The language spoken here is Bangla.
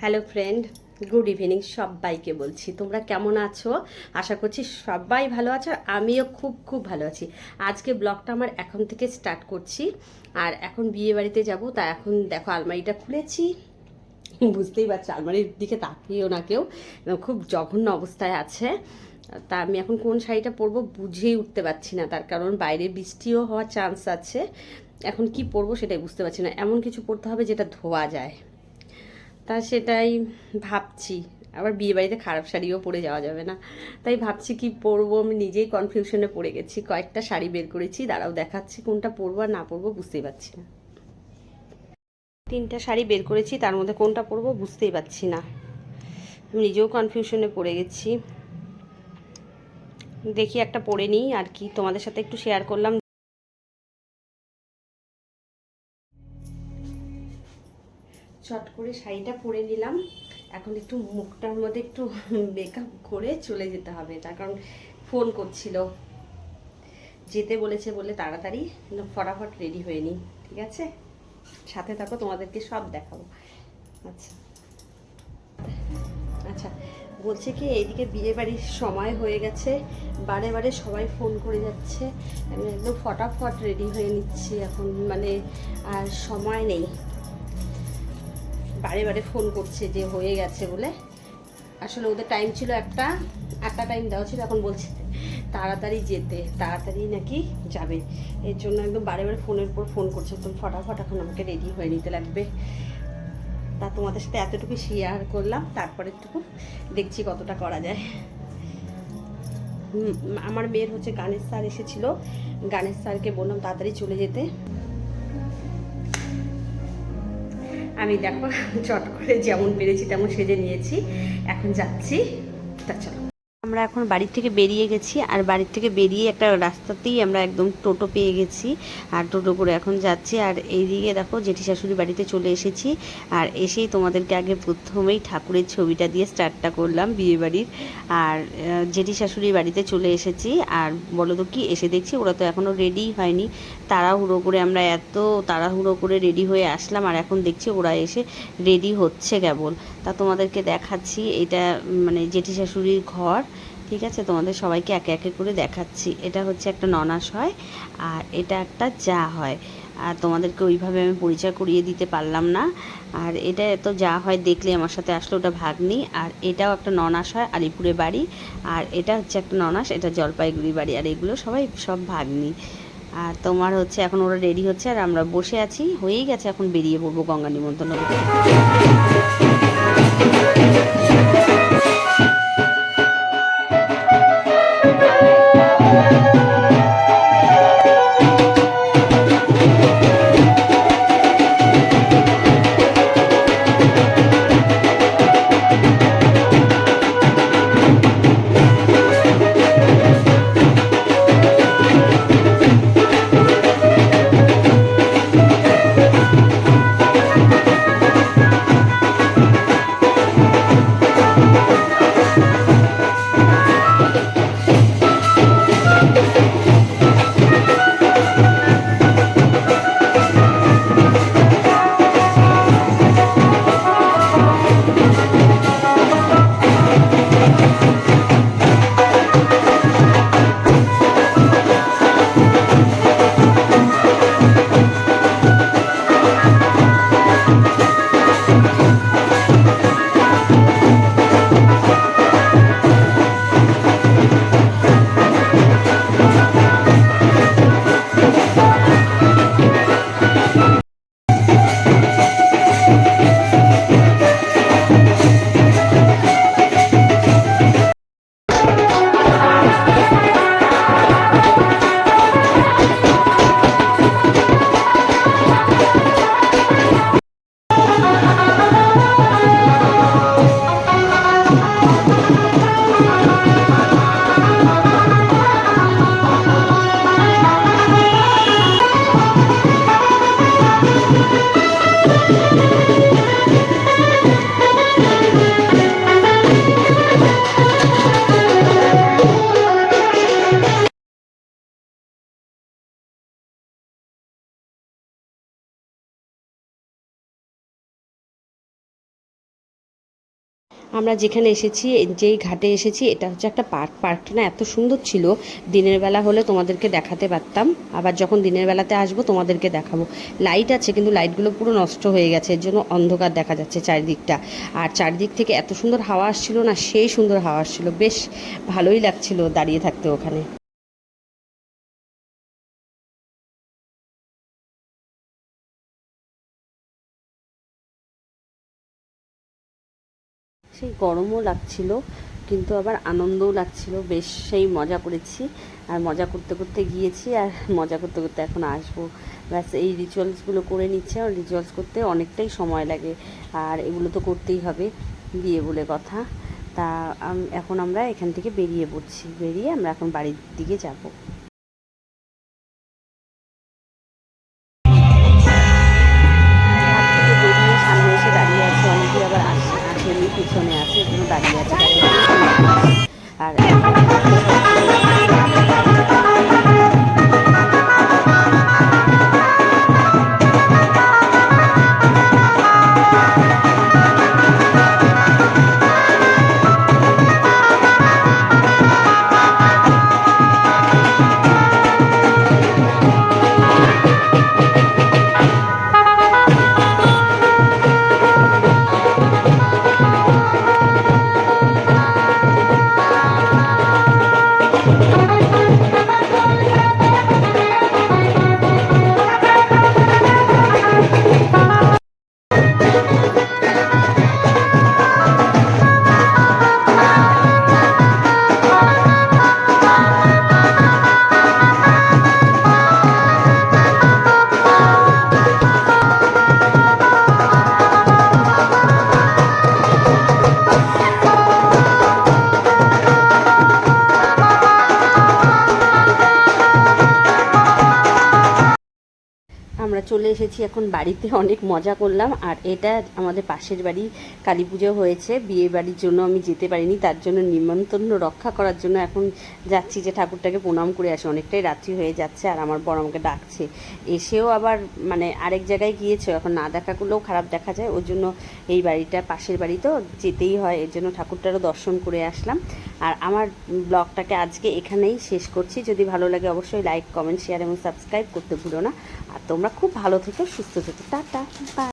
হ্যালো ফ্রেন্ড গুড ইভিনিং সবাইকে বলছি। তোমরা কেমন আছো? আশা করছি সবাই ভালো আছো আমিও খুব খুব ভালো আছি। আজকে ব্লগটা আমার এখন থেকে স্টার্ট করছি। আর এখন বিয়ে বাড়িতে যাব, তা এখন দেখো আলমারিটা খুলেছি। বুঝতেই পারছি, আলমারির দিকে তাকিয়েও না কেউ। খুব জঘন্য অবস্থায় আছে। তা আমি এখন কোন শাড়িটা পরবো বুঝেই উঠতে পারছি না। তার কারণ বাইরে বৃষ্টিও হওয়ার চান্স আছে। এখন কি পরবো সেটাই বুঝতে পারছি না। এমন কিছু পরতে হবে যেটা ধোয়া যায়। তা সেটাই ভাবছি। আবার বিয়ে বাড়িতে খারাপ শাড়িও পরে যাওয়া যাবে না। তাই ভাবছি কি পরবো? আমি নিজেই কনফিউশনে পড়ে গেছি। কয়েকটা শাড়ি বের করেছি। দাঁড়াও, দেখাচ্ছি কোনটা পরবো আর না পরবো, বুঝতেই পারছি না। তিনটা শাড়ি বের করেছি, তার মধ্যে কোনটা পরবো বুঝতেই পারছি না। আমি নিজেও কনফিউশনে পড়ে গেছি। দেখি একটা পরে নিই আর কি। তোমাদের সাথে একটু শেয়ার করলাম চট করে শাড়িটা পরে নিলাম। এখন একটু মুখটার মধ্যে একটু মেকআপ করে চলে যেতে হবে, তার কারণ ফোন করছিল। যেতে বলেছে বলে তাড়াতাড়ি ফটাফট রেডি হয়ে নিই, ঠিক আছে? সাথে থাকো, তোমাদেরকে সব দেখাবো। আচ্ছা। আচ্ছা বলছে কি, এইদিকে বিয়ে বাড়ির সময় হয়ে গেছে, বারে বারে সবাই ফোন করে যাচ্ছে। আমি একদম ফটাফট রেডি হয়ে নিচ্ছি, এখন মানে আর সময় নেই। বারে বারে ফোন করছে যে হয়ে গেছে বলে। আসলে ওদের টাইম ছিল একটা একটা টাইম দেওয়া ছিল, এখন বলছে তাড়াতাড়ি যেতে, তাড়াতাড়ি নাকি যাবে। এর জন্য একদম বারে বারে ফোনের পর ফোন করছে, একদম ফটাফট এখন আমাকে রেডি হয়ে নিতে লাগবে। তা তোমাদের সাথে এতটুকু শেয়ার করলাম, তারপরে একটু দেখছি কতটা করা যায়। আমার মেয়ের হচ্ছে গানের স্যার এসেছিল, গানের স্যারকে বললাম তাড়াতাড়ি চলে যেতে। আমি দেখো চট করে যেমন পেরেছি তেমন সেজে নিয়েছি। এখন যাচ্ছি তা চলো। আমরা এখন বাড়ির থেকে বেরিয়ে গেছি, আর বাড়ির থেকে বেরিয়ে একটা রাস্তাতেই আমরা একদম টোটো পেয়ে গেছি, আর টোটো করে এখন যাচ্ছি, আর এইদিকে দেখো জেঠি শাশুড়ি বাড়িতে চলে এসেছি, আর এসেই তোমাদেরকে আগে প্রথমেই ঠাকুরের ছবিটা দিয়ে স্টার্টটা করলাম বিয়ে বাড়ির আর জেঠি শাশুড়ির বাড়িতে চলে এসেছি, আর বলো তো কি, এসে দেখছি ওরা তো এখনও রেডি হয়নি, তাড়াহুড়ো করে আমরা এত তাড়াহুড়ো করে রেডি হয়ে আসলাম, আর এখন দেখছি ওরা এসে রেডি হচ্ছে কেবল, তা তোমাদেরকে দেখাচ্ছি, এটা মানে জেঠি শাশুড়ির ঘর ঠিক আছে, তোমাদের সবাইকে একে একে করে দেখাচ্ছি। এটা হচ্ছে একটা ননাস হয় আর এটা একটা যা হয়। আর তোমাদেরকে ওইভাবে আমি পরিচয় করিয়ে দিতে পারলাম না। আর এটা এত যা হয় দেখলে আমার সাথে আসলে ওটা ভাগ্নি আর এটাও একটা ননাস হয় আলিপুরে বাড়ি। আর এটা হচ্ছে একটা ননাস, এটা জলপাইগুড়ি বাড়ি। আর এগুলো সবাই সব ভাগ্নি আর তোমার হচ্ছে এখন ওরা রেডি হচ্ছে আর আমরা বসে আছি। হয়েই গেছে, এখন বেরিয়ে পড়ব গঙ্গা নিমন্ত্রণ আমরা যেখানে এসেছি যেই ঘাটে এসেছি, এটা হচ্ছে একটা পার্ক। পার্কটা না এত সুন্দর ছিল, দিনের বেলা হলে তোমাদেরকে দেখাতে পারতাম। আবার যখন দিনের বেলাতে আসব, তোমাদেরকে দেখাবো। লাইট আছে, কিন্তু লাইটগুলো পুরো নষ্ট হয়ে গেছে, এর জন্য অন্ধকার দেখা যাচ্ছে চারিদিকটা। আর চারিদিক থেকে এত সুন্দর হাওয়া আসছিল না, সেই সুন্দর হাওয়া আসছিল। বেশ ভালোই লাগছিল দাঁড়িয়ে থাকতে ওখানে। সেই গরমও লাগছিল, কিন্তু আবার আনন্দও লাগছিল। বেশ সেই মজা করেছি। আর মজা করতে করতে গিয়েছি আর মজা করতে করতে এখন আসব। ব্যাস এই রিচুয়ালসগুলো করে নিচ্ছে আর রিচুয়ালস করতে অনেকটাই সময় লাগে। আর এগুলো তো করতেই হবে, বিয়ে বলে কথা। তা এখন আমরা এখান থেকে বেরিয়ে পড়ছি। বেরিয়ে আমরা এখন বাড়ির দিকে যাব। পিছনে আছে এজন্য দাঁড়িয়ে আছে আর এসেছি, এখন বাড়িতে অনেক মজা করলাম। আর এটা আমাদের পাশের বাড়ি, কালী পুজো হয়েছে, বিয়ে বাড়ির জন্য আমি যেতে পারিনি, তার জন্য নিমন্ত্রণ রক্ষা করার জন্য এখন যাচ্ছি যে ঠাকুরটাকে প্রণাম করে আসি। অনেকটাই রাত্রি হয়ে যাচ্ছে, আর আমার বড় আমাকে ডাকছে। এসেও আবার মানে আরেক জায়গায় গিয়েছে, এখন না দেখা করলেও খারাপ দেখা যায়, ওই জন্য এই বাড়িটা পাশের বাড়ি তো যেতেই হয়, এর জন্য ঠাকুরটারও দর্শন করে আসলাম। আর আমার ব্লগটাকে আজকে এখানেই শেষ করছি। যদি ভালো লাগে অবশ্যই লাইক কমেন্ট শেয়ার এবং সাবস্ক্রাইব করতে ভুলো না। আর তোমরা খুব ভালো থেকো, সুস্থ থেকো। টাটা